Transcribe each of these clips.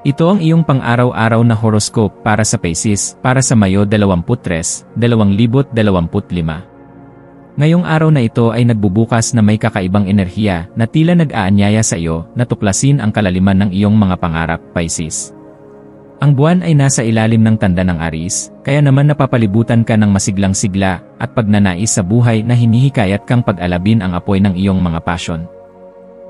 Ito ang iyong pang-araw-araw na horoscope para sa Pisces para sa Mayo 23, 2025. Ngayong araw na ito ay nagbubukas na may kakaibang enerhiya na tila nag-aanyaya sa iyo na tuklasin ang kalaliman ng iyong mga pangarap, Pisces. Ang buwan ay nasa ilalim ng tanda ng Aris, kaya naman napapalibutan ka ng masiglang sigla at pagnanais sa buhay na hinihikayat kang pag-alabin ang apoy ng iyong mga passion.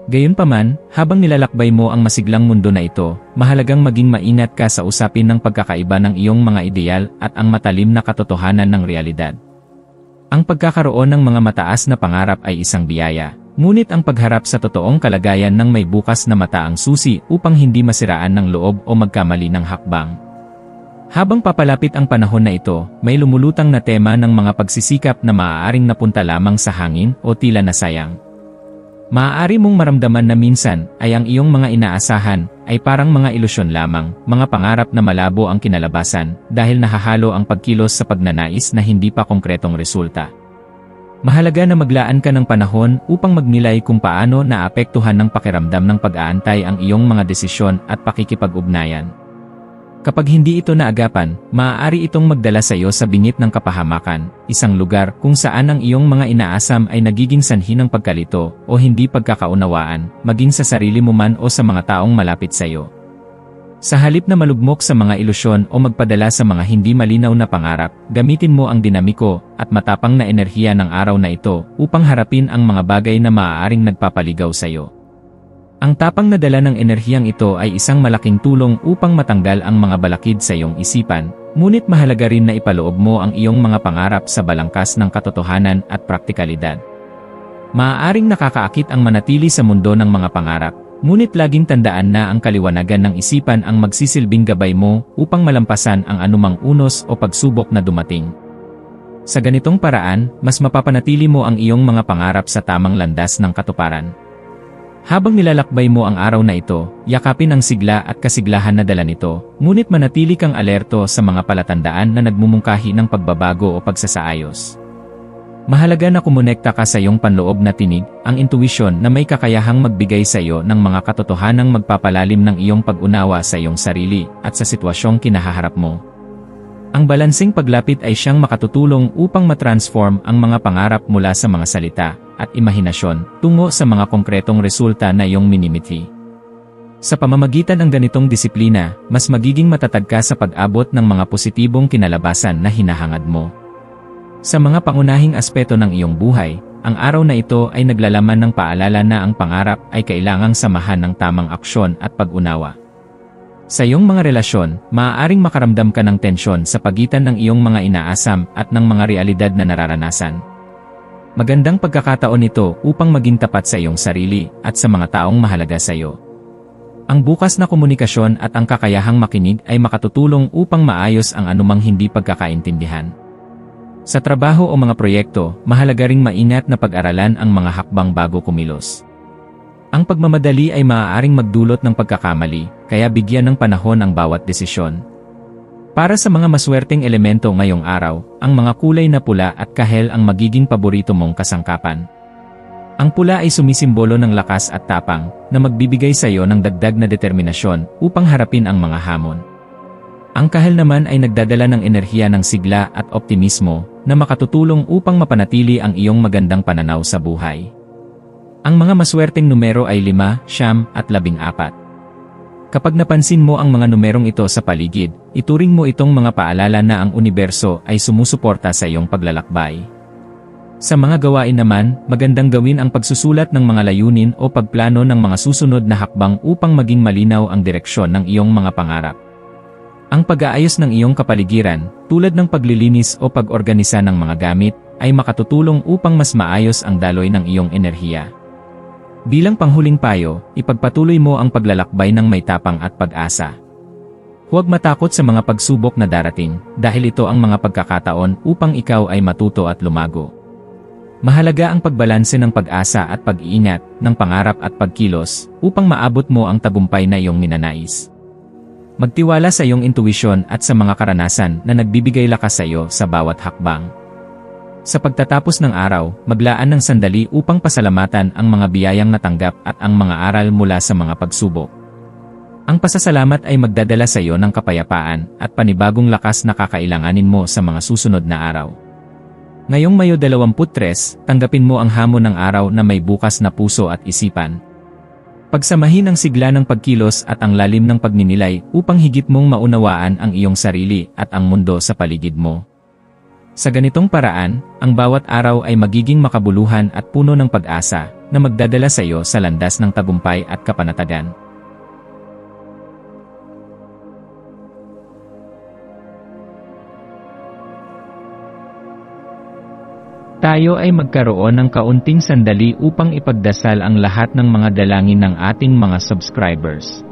Gayunpaman, habang nilalakbay mo ang masiglang mundo na ito, mahalagang maging maingat ka sa usapin ng pagkakaiba ng iyong mga ideal at ang matalim na katotohanan ng realidad. Ang pagkakaroon ng mga mataas na pangarap ay isang biyaya, ngunit ang pagharap sa totoong kalagayan ng may bukas na mata ang susi upang hindi masiraan ng loob o magkamali ng hakbang. Habang papalapit ang panahon na ito, may lumulutang na tema ng mga pagsisikap na maaaring napunta lamang sa hangin o tila nasayang. Maaari mong maramdaman na minsan ay ang iyong mga inaasahan ay parang mga ilusyon lamang, mga pangarap na malabo ang kinalabasan dahil nahahalo ang pagkilos sa pagnanais na hindi pa konkretong resulta. Mahalaga na maglaan ka ng panahon upang magnilay kung paano naapektuhan ng pakiramdam ng pag-aantay ang iyong mga desisyon at pakikipag-ugnayan. Kapag hindi ito naagapan, maaari itong magdala sa iyo sa bingit ng kapahamakan, isang lugar kung saan ang iyong mga inaasam ay nagiging sanhi ng pagkalito o hindi pagkakaunawaan, maging sa sarili mo man o sa mga taong malapit sa iyo. Sa halip na malugmok sa mga ilusyon o magpadala sa mga hindi malinaw na pangarap, gamitin mo ang dinamiko at matapang na enerhiya ng araw na ito upang harapin ang mga bagay na maaaring nagpapaligaw sa iyo. Ang tapang na dala ng enerhiyang ito ay isang malaking tulong upang matanggal ang mga balakid sa iyong isipan, ngunit mahalaga rin na ipaloob mo ang iyong mga pangarap sa balangkas ng katotohanan at praktikalidad. Maaaring nakakaakit ang manatili sa mundo ng mga pangarap, ngunit laging tandaan na ang kaliwanagan ng isipan ang magsisilbing gabay mo upang malampasan ang anumang unos o pagsubok na dumating. Sa ganitong paraan, mas mapapanatili mo ang iyong mga pangarap sa tamang landas ng katuparan. Habang nilalakbay mo ang araw na ito, yakapin ang sigla at kasiglahan na dala nito, ngunit manatili kang alerto sa mga palatandaan na nagmumungkahi ng pagbabago o pagsasaayos. Mahalaga na kumonekta ka sa iyong panloob na tinig, ang intuition na may kakayahang magbigay sa iyo ng mga katotohanang magpapalalim ng iyong pag-unawa sa iyong sarili at sa sitwasyong kinahaharap mo. Ang balansing paglapit ay siyang makatutulong upang matransform ang mga pangarap mula sa mga salita at imahinasyon tungo sa mga konkretong resulta na iyong minimithi. Sa pamamagitan ng ganitong disiplina, mas magiging matatag ka sa pag-abot ng mga positibong kinalabasan na hinahangad mo. Sa mga pangunahing aspeto ng iyong buhay, ang araw na ito ay naglalaman ng paalala na ang pangarap ay kailangang samahan ng tamang aksyon at pag-unawa. Sa iyong mga relasyon, maaaring makaramdam ka ng tensyon sa pagitan ng iyong mga inaasam at ng mga realidad na nararanasan. Magandang pagkakataon ito upang maging tapat sa iyong sarili at sa mga taong mahalaga sa iyo. Ang bukas na komunikasyon at ang kakayahang makinig ay makatutulong upang maayos ang anumang hindi pagkakaintindihan. Sa trabaho o mga proyekto, mahalaga ring maingat na pag-aralan ang mga hakbang bago kumilos. Ang pagmamadali ay maaaring magdulot ng pagkakamali, kaya bigyan ng panahon ang bawat desisyon. Para sa mga maswerteng elemento ngayong araw, ang mga kulay na pula at kahel ang magiging paborito mong kasangkapan. Ang pula ay sumisimbolo ng lakas at tapang, na magbibigay sa iyo ng dagdag na determinasyon upang harapin ang mga hamon. Ang kahel naman ay nagdadala ng enerhiya ng sigla at optimismo na makatutulong upang mapanatili ang iyong magandang pananaw sa buhay. Ang mga maswerteng numero ay 5, siyam, at 14. Kapag napansin mo ang mga numerong ito sa paligid, ituring mo itong mga paalala na ang universo ay sumusuporta sa iyong paglalakbay. Sa mga gawain naman, magandang gawin ang pagsusulat ng mga layunin o pagplano ng mga susunod na hakbang upang maging malinaw ang direksyon ng iyong mga pangarap. Ang pag-aayos ng iyong kapaligiran, tulad ng paglilinis o pag-organisa ng mga gamit, ay makatutulong upang mas maayos ang daloy ng iyong enerhiya. Bilang panghuling payo, ipagpatuloy mo ang paglalakbay ng may tapang at pag-asa. Huwag matakot sa mga pagsubok na darating, dahil ito ang mga pagkakataon upang ikaw ay matuto at lumago. Mahalaga ang pagbalanse ng pag-asa at pag-iingat, ng pangarap at pagkilos, upang maabot mo ang tagumpay na iyong minanais. Magtiwala sa iyong intuwisyon at sa mga karanasan na nagbibigay lakas sa iyo sa bawat hakbang. Sa pagtatapos ng araw, maglaan ng sandali upang pasalamatan ang mga biyayang natanggap at ang mga aral mula sa mga pagsubok. Ang pasasalamat ay magdadala sa iyo ng kapayapaan at panibagong lakas na kakailanganin mo sa mga susunod na araw. Ngayong Mayo 23, tanggapin mo ang hamon ng araw na may bukas na puso at isipan. Pagsamahin ang sigla ng pagkilos at ang lalim ng pagninilay upang higit mong maunawaan ang iyong sarili at ang mundo sa paligid mo. Sa ganitong paraan, ang bawat araw ay magiging makabuluhan at puno ng pag-asa na magdadala sa iyo sa landas ng tagumpay at kapanatagan. Tayo ay magkaroon ng kaunting sandali upang ipagdasal ang lahat ng mga dalangin ng ating mga subscribers,